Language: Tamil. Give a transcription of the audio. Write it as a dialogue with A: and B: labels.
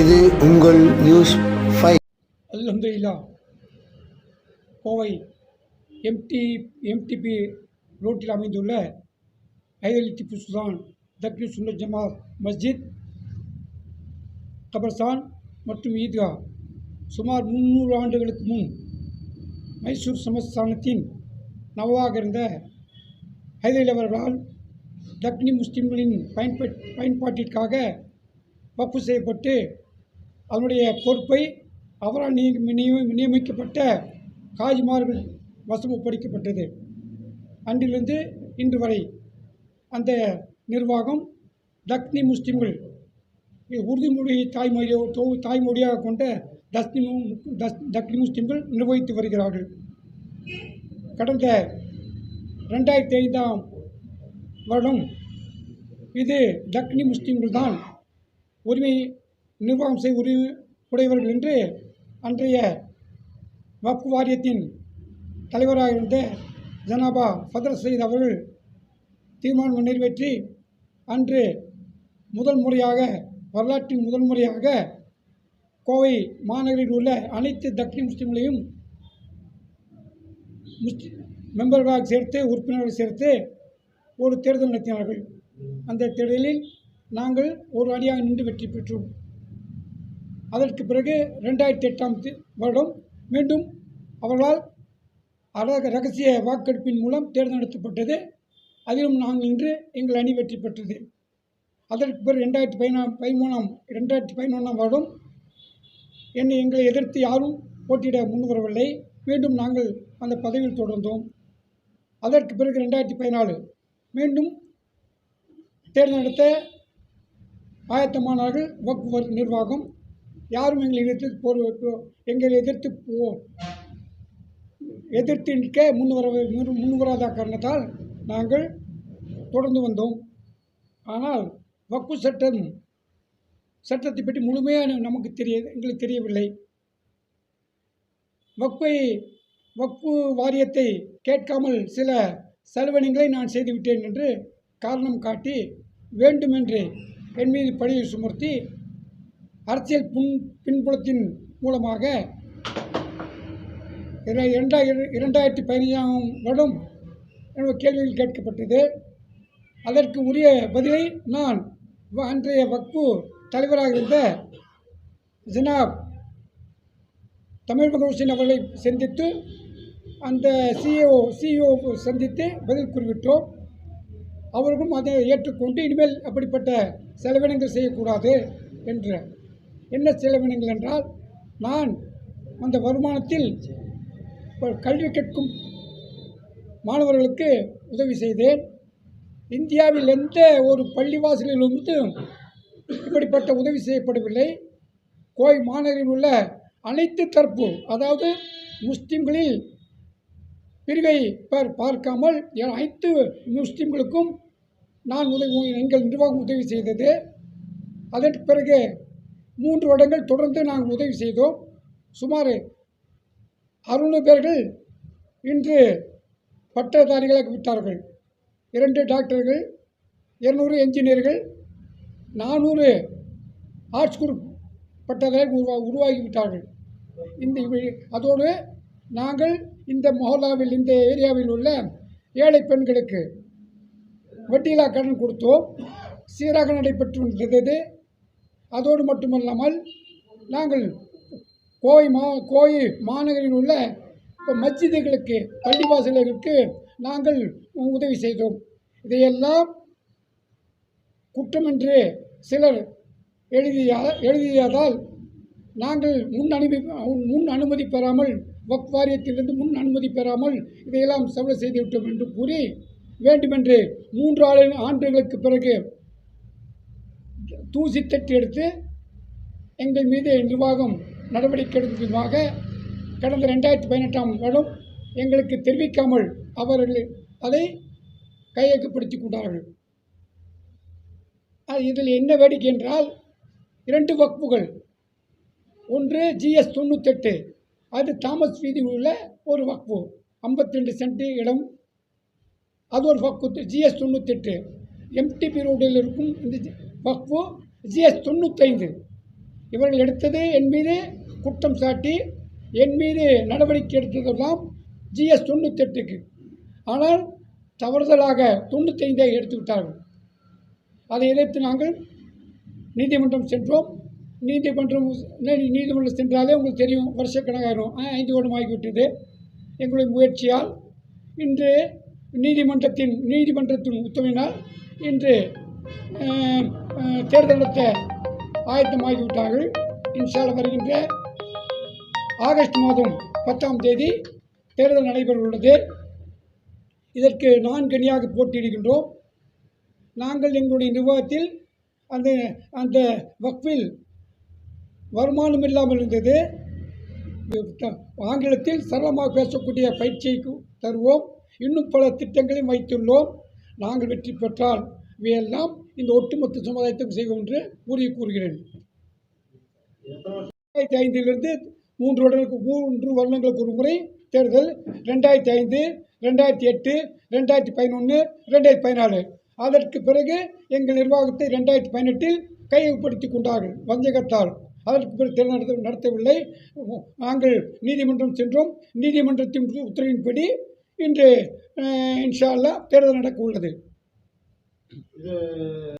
A: இது உங்கள் news five
B: Kovai MT MTP ரோட்டில் அமைந்துள்ள ஹைதலி திப்பு சுல்தான் தக்னி சுன்னத் ஜமாத் மஸ்ஜித் கபர்ஸ்தான் மற்றும் ஈத்கா. சுமார் முந்நூறு ஆண்டுகளுக்கு முன் மைசூர் சமஸ்தானத்தின் நவாக இருந்த ஹைதர் அவர்களால் தக்னி முஸ்லிம்களின் பயன்பட் பயன்பாட்டிற்காக வப்பு செய்யப்பட்டு அதனுடைய பொறுப்பை அவரால் நியமிக்கப்பட்ட காஜிமார்கள் வசம் ஒப்படைக்கப்பட்டது. அன்றிலிருந்து இன்று வரை அந்த நிர்வாகம் தக்னி முஸ்லிம்கள் இது தாய்மொழியோ தாய்மொழியாக கொண்ட தஸ்னி மு- தஸ் தக்னி முஸ்லிம்கள் நிர்வகித்து வருகிறார்கள். கடந்த ரெண்டாயிரத்தி ஐந்தாம் வருடம் இது தக்னி முஸ்லிம்கள் தான் உரிமை நிர்வாகம் செய்ய உரி உடையவர்கள் என்று அன்றைய வக்ஃப் வாரியத்தின் தலைவராக இருந்த ஜனாபா ஃபதர் சயீத் அவர்கள் தீர்மானம் நிறைவேற்றி அன்று முதல் முறையாக வரலாற்றின் முதல் முறையாக கோவை மாநகரில் உள்ள அனைத்து தக்னி முஸ்லிம்களையும் முஸ்லி மெம்பர்களாக சேர்த்து உறுப்பினர்கள் சேர்த்து ஒரு தேர்தல் நடத்தினார்கள். அந்த தேர்தலில் நாங்கள் ஒரு அணியாக நின்று வெற்றி பெற்றோம். அதற்கு பிறகு ரெண்டாயிரத்தி எட்டாம் வருடம் மீண்டும் அவர்களால் அரக ரகசிய வாக்கெடுப்பின் மூலம் தேர்ந்தெடுக்கப்பட்டது. அதிலும் நாங்கள் இன்று எங்கள் அணி வெற்றி பெற்றது. அதற்கு பிறகு ரெண்டாயிரத்தி பதினா பதிமூணாம் ரெண்டாயிரத்தி பதினொன்றாம் வருடம் என்னை எங்களை எதிர்த்து யாரும் போட்டியிட முன்வரவில்லை. மீண்டும் நாங்கள் அந்த பதவியில் தொடர்ந்தோம். அதற்கு பிறகு ரெண்டாயிரத்தி பதினாலு மீண்டும் தேர்ந்தெடுத்த ஆயத்தமானார்கள் வக்ஃப் நிர்வாகம் யாரும் எங்களை எதிர்த்து போர் எங்களை எதிர்த்து போ எதிர்த்து நிற்க முன்வர முன்வராத காரணத்தால் நாங்கள் தொடர்ந்து வந்தோம். ஆனால் வக்கு சட்டம் சட்டத்தை பற்றி முழுமையாக நமக்கு தெரிய எங்களுக்கு தெரியவில்லை. வக்பை வக்பு வாரியத்தை கேட்காமல் சில செலவணிகளை நான் செய்துவிட்டேன் என்று காரணம் காட்டி வேண்டுமென்று என் மீது பழியை சுமர்த்தி அரசியல் பின் பின்புலத்தின் மூலமாக இரண்டாயிர இரண்டாயிரத்தி பதினைஞ்சாம் வருடம் என்னுடைய கேள்விகள் கேட்கப்பட்டது. அதற்கு உரிய பதிலை நான் அன்றைய வக்பு தலைவராக இருந்த ஜனாப் தமிழ் ஹுசேன் அவர்களை சந்தித்து அந்த சிஇஓ சிஓ சந்தித்து பதில் குறிவிட்டோம் அவர்களும் அதை ஏற்றுக்கொண்டு இனிமேல் அப்படிப்பட்ட செலவினங்கள் செய்யக்கூடாது என்ற என்ன செலவினங்கள் என்றால் நான் அந்த வருமானத்தில் கல்வி கற்கும் மாணவர்களுக்கு உதவி செய்தேன். இந்தியாவில் எந்த ஒரு பள்ளிவாசலிலிருந்து இப்படிப்பட்ட உதவி செய்யப்படவில்லை. கோவை மாநகரில் உள்ள அனைத்து தரப்பு அதாவது முஸ்லீம்களில் பிரிவை பார்க்காமல் அனைத்து முஸ்லீம்களுக்கும் நான் உதவி எங்கள் நிர்வாகம் உதவி செய்தது. அதற்கு பிறகு மூன்று வருடங்கள் தொடர்ந்து நாங்கள் உதவி செய்தோம். சுமார் அறுநூறு பேர்கள் இன்று பட்டதாரிகளாக விட்டார்கள். இரண்டு டாக்டர்கள் இருநூறு என்ஜினியர்கள் நானூறு ஆர்ட்ஸ் குரூப் பட்டதாரிகள் உருவா உருவாகிவிட்டார்கள். இந்த அதோடு நாங்கள் இந்த மொஹல்லாவில் இந்த ஏரியாவில் உள்ள ஏழை பெண்களுக்கு வட்டியில்லா கடன் கொடுத்தோம். சீராக நடைபெற்று வந்தது அதோடு மட்டுமல்லாமல் நாங்கள் கோவை மா கோவை மாநகரில் உள்ள இப்போ மஸ்ஜிதுகளுக்கு பள்ளிவாசல்களுக்கு நாங்கள் உதவி செய்தோம். இதையெல்லாம் குற்றமென்று சிலர் எழுதிய எழுதியதால் நாங்கள் முன் அனுமதி முன் அனுமதி பெறாமல் வக் வாரியத்திலிருந்து முன் அனுமதி பெறாமல் இதையெல்லாம் சவலை செய்துவிட்டோம் என்று கூறி வேண்டுமென்று மூன்று ஆண்டு ஆண்டுகளுக்கு பிறகு தூசி தட்டி எடுத்து எங்கள் மீது நிர்வாகம் நடவடிக்கை எடுக்கும் விதமாக கடந்த ரெண்டாயிரத்தி பதினெட்டாம் வருடம் எங்களுக்கு தெரிவிக்காமல் அவர்கள் அதை கையகப்படுத்தி கொண்டார்கள். அது இதில் என்ன வேடிக்கை என்றால் இரண்டு வக்புகள் ஒன்று ஜிஎஸ் தொண்ணூத்தெட்டு அது தாமஸ் வீதி உள்ள ஒரு வக்ஃபு 52 ரெண்டு சென்ட் இடம். அது ஒரு வக்ஃபு ஜிஎஸ் தொண்ணூத்தெட்டு. எம்டிபி ரோடில் இருக்கும் இந்த வக்ஃபு ஜிஎஸ் தொண்ணூத்தைந்து. இவர்கள் எடுத்தது என் மீது குற்றம் சாட்டி என் மீது நடவடிக்கை எடுத்ததெல்லாம் ஜிஎஸ் தொண்ணூத்தெட்டுக்கு. ஆனால் தவறுதலாக தொண்ணூத்தைந்தை எடுத்து விட்டார்கள் அதை எதிர்த்து நாங்கள் நீதிமன்றம் சென்றோம். நீதிமன்றம் நீதிமன்றம் சென்றாலே உங்களுக்கு தெரியும் வருஷக்கணக்காயிரும் ஐந்து வருடம் ஆகிவிட்டது. எங்களுடைய முயற்சியால் இன்று நீதிமன்றத்தின் நீதிமன்றத்தின் உத்தரவினால் இன்று அஹ், ஆயத்தமாகி தேர்தல் நடத்த ஆயத்தமாகிவிட்டார்கள் வருகின்ற ஆகஸ்ட் மாதம் பத்தாம் தேதி தேர்தல் நடைபெற உள்ளது இதற்கு நான்கு அணியாக போட்டியிடுகின்றோம். நாங்கள் எங்களுடைய நிர்வாகத்தில் அந்த அந்த வக்ஃபில் வருமானம் இல்லாமல் இருந்தது. ஆங்கிலத்தில் சரளமாக பேசக்கூடிய பயிற்சியை தருவோம். இன்னும் பல திட்டங்களையும் வைத்துள்ளோம். நாங்கள் வெற்றி பெற்றால் இவையெல்லாம் இந்த ஒட்டுமொத்த சமுதாயத்துக்கும் செய்வோம் என்று கூறி கூறுகிறேன். ரெண்டாயிரத்தி ஐந்திலிருந்து மூன்று வருடங்களுக்கு மூன்று வருடங்களுக்கு ஒரு முறை தேர்தல் ரெண்டாயிரத்தி ஐந்து ரெண்டாயிரத்தி எட்டு ரெண்டாயிரத்தி பதினொன்று ரெண்டாயிரத்தி பதினாலு அதற்கு பிறகு எங்கள் நிர்வாகத்தை ரெண்டாயிரத்தி பதினெட்டில் கையகப்படுத்தி கொண்டார்கள் வஞ்சகத்தால். அதற்கு பிறகு தேர்தல் நடத்த நடத்தவில்லை. நாங்கள் நீதிமன்றம் சென்றோம். நீதிமன்றத்தின் உத்தரவின்படி இன்று இன்ஷா அல்லாஹ் தேர்தல் நடக்க உள்ளது 这个